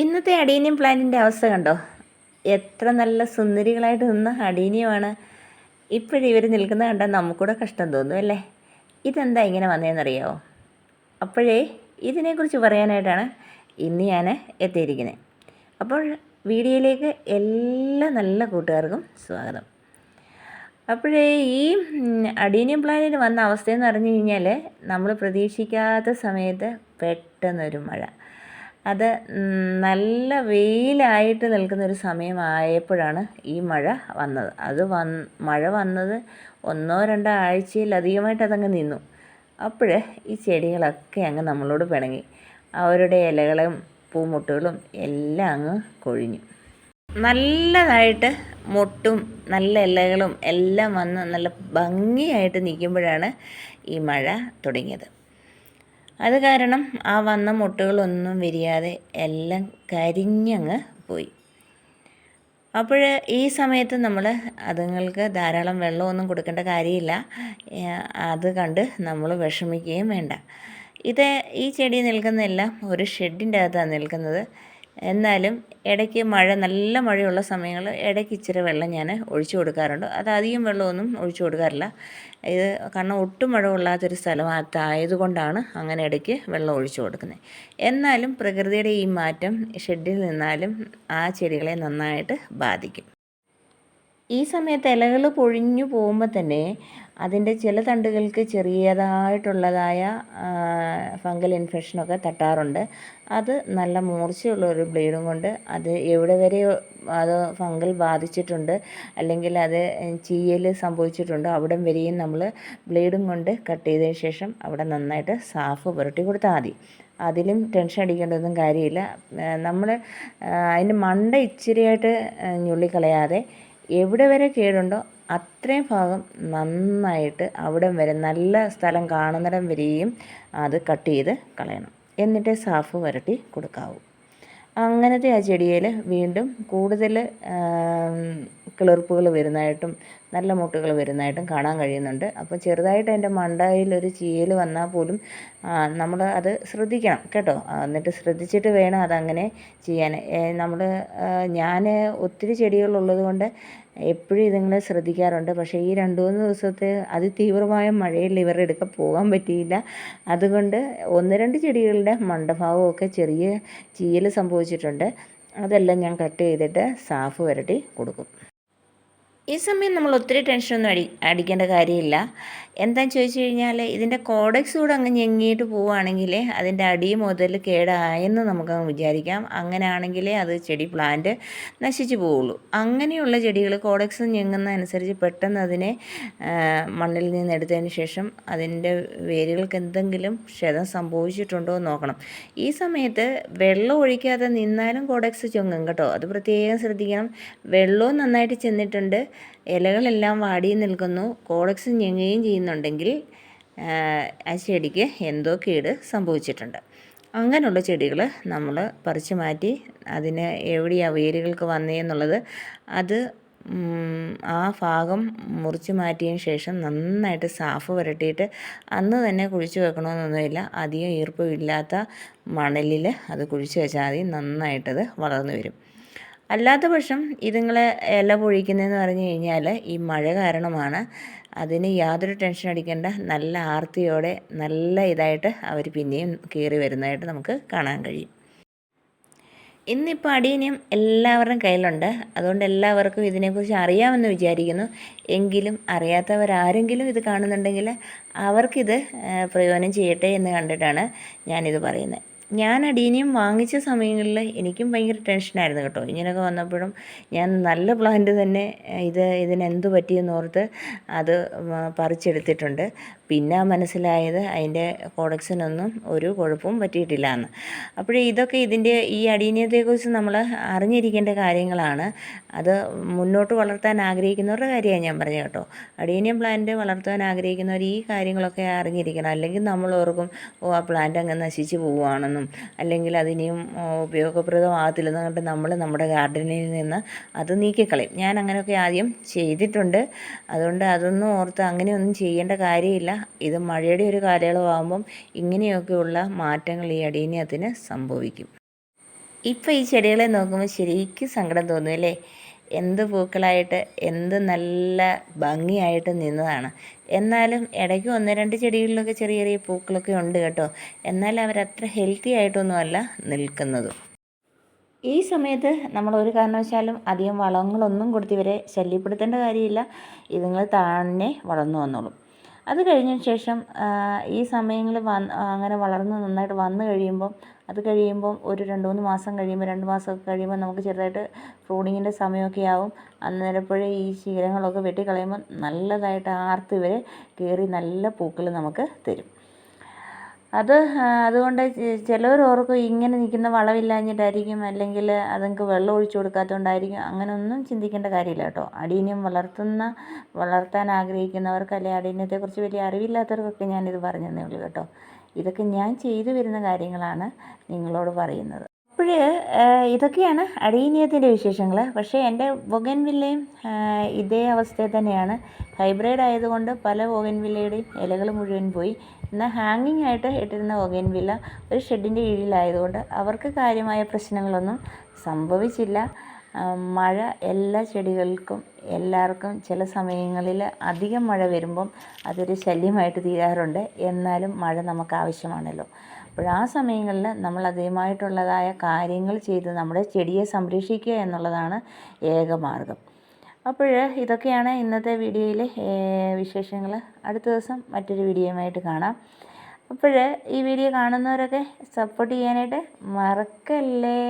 ഇന്നത്തെ അടീനിയം പ്ലാന്റിന്റെ അവസ്ഥ കണ്ടോ? എത്ര നല്ല സുന്ദരികളായിട്ട് നിന്ന അടീനിയമാണ് ഇവർ നിൽക്കുന്ന കണ്ടാൽ നമുക്കൂടെ കഷ്ടം തോന്നും അല്ലേ? ഇതെന്താ ഇങ്ങനെ വന്നതെന്നറിയാമോ അപ്പോഴേ ഇതിനെക്കുറിച്ച് പറയാനായിട്ടാണ് ഇന്ന് ഞാൻ എത്തിയിരിക്കുന്നത് അപ്പോൾ വീഡിയോയിലേക്ക് എല്ലാ നല്ല കൂട്ടുകാർക്കും സ്വാഗതം. അപ്പോഴേ ഈ അഡീനിയം പ്ലാന്റിന് വന്ന അവസ്ഥയെന്ന് പറഞ്ഞു കഴിഞ്ഞാൽ നമ്മൾ പ്രതീക്ഷിക്കാത്ത സമയത്ത് പെട്ടെന്നൊരു മഴ. അത് നല്ല വെയിലായിട്ട് നിൽക്കുന്ന ഒരു സമയമായപ്പോഴാണ് ഈ മഴ വന്നത്. അത് മഴ വന്നത് ഒന്നോ രണ്ടോ ആഴ്ചയിലധികമായിട്ട് അതങ്ങ് നിന്നു. അപ്പോൾ ഈ ചെടികളൊക്കെ അങ്ങ് നമ്മളോട് പിണങ്ങി. അവരുടെ ഇലകളും പൂമുട്ടുകളും എല്ലാം അങ്ങ് കൊഴിഞ്ഞു. നല്ലതായിട്ട് മുട്ടും നല്ല ഇലകളും എല്ലാം വന്ന് നല്ല ഭംഗിയായിട്ട് നിൽക്കുമ്പോഴാണ് ഈ മഴ തുടങ്ങിയത്. അത് കാരണം ആ വന്ന മുട്ടകളൊന്നും വിരിയാതെ എല്ലാം കരിഞ്ഞങ്ങ് പോയി. അപ്പോൾ ഈ സമയത്ത് നമ്മൾ അതുങ്ങൾക്ക് ധാരാളം വെള്ളമൊന്നും കൊടുക്കേണ്ട കാര്യമില്ല. അത് കണ്ട് നമ്മൾ വിഷമിക്കുകയും വേണ്ട. ഇത് ഈ ചെടി നിൽക്കുന്നതെല്ലാം ഒരു ഷെഡിന്റെ അകത്താണ് നിൽക്കുന്നത്. എന്നാലും ഇടയ്ക്ക് മഴ നല്ല മഴയുള്ള സമയങ്ങളിൽ ഇടയ്ക്ക് ഇച്ചിരി വെള്ളം ഞാൻ ഒഴിച്ചു കൊടുക്കാറുണ്ട്. അത് അധികം വെള്ളമൊന്നും ഒഴിച്ചു കൊടുക്കാറില്ല. ഇത് കാരണം ഒട്ടും മഴ കൊള്ളാത്തൊരു സ്ഥലമായതുകൊണ്ടാണ് അങ്ങനെ ഇടയ്ക്ക് വെള്ളം ഒഴിച്ചു കൊടുക്കുന്നത്. എന്നാലും പ്രകൃതിയുടെ ഈ മാറ്റം ഷെഡിൽ നിന്നാലും ആ ചെടികളെ നന്നായിട്ട് ബാധിക്കും. ഈ സമയത്ത് ഇലകൾ പൊഴിഞ്ഞു പോകുമ്പോൾ തന്നെ അതിന്റെ ചില തണ്ടുകൾക്ക് ചെറിയതായിട്ടുള്ളതായ ഫംഗൽ ഇൻഫെക്ഷനൊക്കെ തട്ടാറുണ്ട്. അത് നല്ല മൂർച്ചയുള്ള ഒരു ബ്ലേഡും കൊണ്ട് അത് എവിടെ വരെ അത് ഫംഗൽ ബാധിച്ചിട്ടുണ്ട് അല്ലെങ്കിൽ അത് ചീയൽ സംഭവിച്ചിട്ടുണ്ടോ അവിടം വരെയും നമ്മൾ ബ്ലേഡും കൊണ്ട് കട്ട് ചെയ്തതിന് ശേഷം അവിടെ നന്നായിട്ട് സാഫ് പുരട്ടി കൊടുത്താൽ മതി. അതിലും ടെൻഷൻ അടിക്കേണ്ടതൊന്നും കാര്യമില്ല. നമ്മൾ അതിന്റെ മണ്ട ഇച്ചിരിയായിട്ട് ഞുള്ളിക്കളയാതെ എവിടെ വരെ കേടുണ്ടോ അത്രയും ഭാഗം നന്നായിട്ട് അവിടെ വരെ നല്ല സ്ഥലം കാണുന്നിടം വരെയും അത് കട്ട് ചെയ്ത് കളയണം. എന്നിട്ട് സാഫ് വരട്ടി കൊടുക്കാവൂ. അങ്ങനത്തെ ആ ചെടിയിൽ വീണ്ടും കൂടുതൽ കിളിർപ്പുകൾ വരുന്നതായിട്ടും നല്ല മുട്ടുകൾ വരുന്നതായിട്ടും കാണാൻ കഴിയുന്നുണ്ട്. അപ്പോൾ ചെറുതായിട്ട് അതിന്റെ മണ്ടയിൽ ഒരു ചീയൽ വന്നാൽ പോലും നമ്മൾ അത് ശ്രദ്ധിക്കണം കേട്ടോ. എന്നിട്ട് ശ്രദ്ധിച്ചിട്ട് വേണം അതങ്ങനെ ചെയ്യാൻ. നമ്മൾ ഞാൻ ഒത്തിരി ചെടികളുള്ളത് കൊണ്ട് എപ്പോഴും ഇതിങ്ങനെ ശ്രദ്ധിക്കാറുണ്ട്. പക്ഷേ ഈ രണ്ട് മൂന്ന് ദിവസത്തെ അതിതീവ്രമായ മഴയിൽ ഇവരുടെ അടുക്ക പോകാൻ പറ്റിയില്ല. അതുകൊണ്ട് ഒന്ന് രണ്ട് ചെടികളുടെ മണ്ടഭാവമൊക്കെ ചെറിയ ചീയൽ സംഭവിച്ചിട്ടുണ്ട്. അതെല്ലാം ഞാൻ കട്ട് ചെയ്തിട്ട് സാഫ് വരട്ടി കൊടുക്കും. ഈ സമയം നമ്മൾ ഒത്തിരി ടെൻഷനൊന്നും അടി അടിക്കേണ്ട കാര്യമില്ല. എന്താണെന്ന് ചോദിച്ചു കഴിഞ്ഞാൽ ഇതിന്റെ കോഡക്സ് കൂടെ അങ്ങ് ഞെങ്ങിയിട്ട് പോവുകയാണെങ്കിൽ അതിന്റെ അടി മുതൽ കേടായെന്ന് നമുക്കങ്ങ് വിചാരിക്കാം. അങ്ങനെയാണെങ്കിലേ അത് ചെടി പ്ലാന്റ് നശിച്ചു പോവുള്ളൂ. അങ്ങനെയുള്ള ചെടികൾ കോഡക്സ് ഞെങ്ങുന്നതനുസരിച്ച് പെട്ടെന്ന് അതിനെ മണ്ണിൽ നിന്ന് എടുത്തതിന് ശേഷം അതിന്റെ വേരുകൾക്ക് എന്തെങ്കിലും ക്ഷതം സംഭവിച്ചിട്ടുണ്ടോ എന്ന് നോക്കണം. ഈ സമയത്ത് വെള്ളം ഒഴിക്കാതെ നിന്നാലും കോഡക്സ് ചൊങ്ങും കേട്ടോ. അത് പ്രത്യേകം ശ്രദ്ധിക്കണം. വെള്ളവും നന്നായിട്ട് ചെന്നിട്ടുണ്ട്. ഇലകളെല്ലാം വാടി നിൽക്കുന്നു. കോളക്സ് ഞെങ്ങുകയും ചെയ്യുന്നുണ്ടെങ്കിൽ ആ ചെടിക്ക് എന്തോ കേട് സംഭവിച്ചിട്ടുണ്ട്. അങ്ങനെയുള്ള ചെടികൾ നമ്മൾ പറിച്ചു മാറ്റി അതിന് എവിടെയാണ് വേരുകൾക്ക് വന്നതെന്നുള്ളത് അത് ആ ഭാഗം മുറിച്ച് മാറ്റിയതിന് ശേഷം നന്നായിട്ട് സാഫ് പുരട്ടിയിട്ട് അന്ന് തന്നെ കുഴിച്ച് വെക്കണമെന്നൊന്നുമില്ല. അധികം ഈർപ്പമില്ലാത്ത മണലിൽ അത് കുഴിച്ച് വെച്ചാൽ മതി. നന്നായിട്ടത് വളർന്നു വരും. അല്ലാത്ത പക്ഷം ഇതുങ്ങളെ ഇല പൊഴിക്കുന്നതെന്ന് പറഞ്ഞു കഴിഞ്ഞാൽ ഈ മഴ കാരണമാണ്. അതിന് യാതൊരു ടെൻഷൻ അടിക്കേണ്ട. നല്ല ആർത്തിയോടെ നല്ല ഇതായിട്ട് അവർ പിന്നെയും കയറി വരുന്നതായിട്ട് നമുക്ക് കാണാൻ കഴിയും. ഇന്നിപ്പോൾ അടീനിയം എല്ലാവരുടെയും കയ്യിലുണ്ട്. അതുകൊണ്ട് എല്ലാവർക്കും ഇതിനെക്കുറിച്ച് അറിയാമെന്ന് വിചാരിക്കുന്നു. എങ്കിലും അറിയാത്തവരാരെങ്കിലും ഇത് കാണുന്നുണ്ടെങ്കിൽ അവർക്കിത് പ്രയോജനം ചെയ്യട്ടെ എന്ന് കണ്ടിട്ടാണ് ഞാനിത് പറയുന്നത്. ഞാൻ അടീനിയം വാങ്ങിച്ച സമയങ്ങളിൽ എനിക്കും ഭയങ്കര ടെൻഷനായിരുന്നു കേട്ടോ. ഇങ്ങനെയൊക്കെ വന്നപ്പോഴും ഞാൻ നല്ല പ്ലാന്റ് തന്നെ ഇത് ഇതിനെന്ത് പറ്റിയെന്നോർത്ത് അത് പറിച്ചെടുത്തിട്ടുണ്ട്. പിന്നെ മനസ്സിലായത് അതിന്റെ കോഡക്സിനൊന്നും ഒരു കുഴപ്പവും പറ്റിയിട്ടില്ല എന്ന് അപ്പോഴേ ഇതൊക്കെ ഇതിന്റെ ഈ അടീനിയത്തെക്കുറിച്ച് നമ്മൾ അറിഞ്ഞിരിക്കേണ്ട കാര്യങ്ങളാണ്. അത് മുന്നോട്ട് വളർത്താൻ ആഗ്രഹിക്കുന്നവരുടെ കാര്യമാണ് ഞാൻ പറഞ്ഞത് കേട്ടോ. അടീനിയം പ്ലാന്റ് വളർത്താൻ ആഗ്രഹിക്കുന്നവർ ഈ കാര്യങ്ങളൊക്കെ അറിഞ്ഞിരിക്കണം. അല്ലെങ്കിൽ നമ്മൾ ഓർക്കും ഓ ആ പ്ലാന്റ് അങ്ങ് നശിച്ചു പോവുകയാണെന്നും അല്ലെങ്കിൽ അതിനെയും ഉപയോഗപ്രദമാകത്തില്ലെന്ന് പറഞ്ഞിട്ട് നമ്മൾ നമ്മുടെ ഗാർഡനിൽ നിന്ന് അത് നീക്കിക്കളയും. ഞാൻ അങ്ങനെയൊക്കെ ആദ്യം ചെയ്തിട്ടുണ്ട്. അതുകൊണ്ട് അതൊന്നും ഓർത്ത് അങ്ങനെയൊന്നും ചെയ്യേണ്ട കാര്യമില്ല. ഇത് മഴയുടെ ഒരു കാലയളവാകുമ്പം ഇങ്ങനെയൊക്കെയുള്ള മാറ്റങ്ങൾ ഈ അടീനിയത്തിന് സംഭവിക്കും. ഇപ്പോൾ ഈ ചെടികളെ നോക്കുമ്പോൾ ശരിക്കും സങ്കടം തോന്നും അല്ലേ? എന്ത് പൂക്കളായിട്ട് എന്ത് നല്ല ഭംഗിയായിട്ട് നിന്നതാണ്. എന്നാലും ഇടയ്ക്ക് ഒന്ന് രണ്ട് ചെടികളിലൊക്കെ ചെറിയ ചെറിയ പൂക്കളൊക്കെ ഉണ്ട് കേട്ടോ. എന്നാൽ അവരത്ര ഹെൽത്തി ആയിട്ടൊന്നുമല്ല നിൽക്കുന്നത്. ഈ സമയത്ത് നമ്മൾ ഒരു കാരണവശാലും അധികം വളങ്ങളൊന്നും കൊടുത്ത് ഇവരെ ശല്യപ്പെടുത്തേണ്ട കാര്യമില്ല. ഇതുങ്ങൾ താഴെ വളർന്നു വന്നോളും. അത് കഴിഞ്ഞ ശേഷം ഈ സമയങ്ങളിൽ വന്ന് അങ്ങനെ വളർന്ന് നന്നായിട്ട് വന്നു കഴിയുമ്പം അത് കഴിയുമ്പം ഒരു രണ്ട് മൂന്ന് മാസം കഴിയുമ്പോൾ രണ്ട് മാസമൊക്കെ കഴിയുമ്പോൾ നമുക്ക് ചെറുതായിട്ട് പ്രൂണിങ്ങിന്റെ സമയമൊക്കെ ആവും. അന്നേരപ്പോഴേ ഈ ശീലങ്ങളൊക്കെ വെട്ടിക്കളയുമ്പോൾ നല്ലതായിട്ട് ആർത്ത് വരെ കയറി നല്ല പൂക്കൾ നമുക്ക് തരും. അത് അതുകൊണ്ട് ചിലവരോർക്കും ഇങ്ങനെ നിൽക്കുന്ന വളമില്ലാഞ്ഞിട്ടായിരിക്കും അല്ലെങ്കിൽ അതുങ്ങൾക്ക് വെള്ളം ഒഴിച്ചു കൊടുക്കാത്തതുകൊണ്ടായിരിക്കും. അങ്ങനെയൊന്നും ചിന്തിക്കേണ്ട കാര്യമില്ല കേട്ടോ. അടീനിയം വളർത്തുന്ന വളർത്താൻ ആഗ്രഹിക്കുന്നവർക്ക് അല്ലെങ്കിൽ അടീനിയത്തെക്കുറിച്ച് വലിയ അറിവില്ലാത്തവർക്കൊക്കെ ഞാനിത് പറഞ്ഞു തന്നേ ഉള്ളൂ കേട്ടോ. ഇതൊക്കെ ഞാൻ ചെയ്തു വരുന്ന കാര്യങ്ങളാണ് നിങ്ങളോട് പറയുന്നത്. അപ്പോൾ ഇതൊക്കെയാണ് അടീനിയത്തിന്റെ വിശേഷങ്ങൾ പക്ഷേ എന്റെ ബൊഗൻവില്ലയും ഇതേ അവസ്ഥയിൽ തന്നെയാണ്. ഹൈബ്രിഡ് ആയതുകൊണ്ട് പല ബൊഗൻവില്ലയുടെയും ഇലകൾ മുഴുവൻ പോയി. എന്നാൽ ഹാങ്ങിങ് ആയിട്ട് ഇട്ടിരുന്ന ബൊഗൻവില്ല ഒരു ഷെഡിന്റെ കീഴിലായതുകൊണ്ട് അവർക്ക് കാര്യമായ പ്രശ്നങ്ങളൊന്നും സംഭവിച്ചില്ല. മഴ എല്ലാ ചെടികൾക്കും എല്ലാവർക്കും ചില സമയങ്ങളിൽ അധികം മഴ വരുമ്പം അതൊരു ശല്യമായിട്ട് തീരാറുണ്ട്. എന്നാലും മഴ നമുക്ക് ആവശ്യമാണല്ലോ. അപ്പോൾ ആ സമയങ്ങളിൽ നമ്മൾ അതേമായിട്ടുള്ളതായ കാര്യങ്ങൾ ചെയ്ത് നമ്മുടെ ചെടിയെ സംരക്ഷിക്കുക എന്നുള്ളതാണ് ഏക മാർഗം. അപ്പോൾ ഇതൊക്കെയാണ് ഇന്നത്തെ വീഡിയോയിലെ വിശേഷങ്ങൾ. അടുത്ത ദിവസം മറ്റൊരു വീഡിയോയുമായിട്ട് കാണാം. അപ്പോൾ ഈ വീഡിയോ കാണുന്നവരൊക്കെ സപ്പോർട്ട് ചെയ്യാനായിട്ട് മറക്കല്ലേ?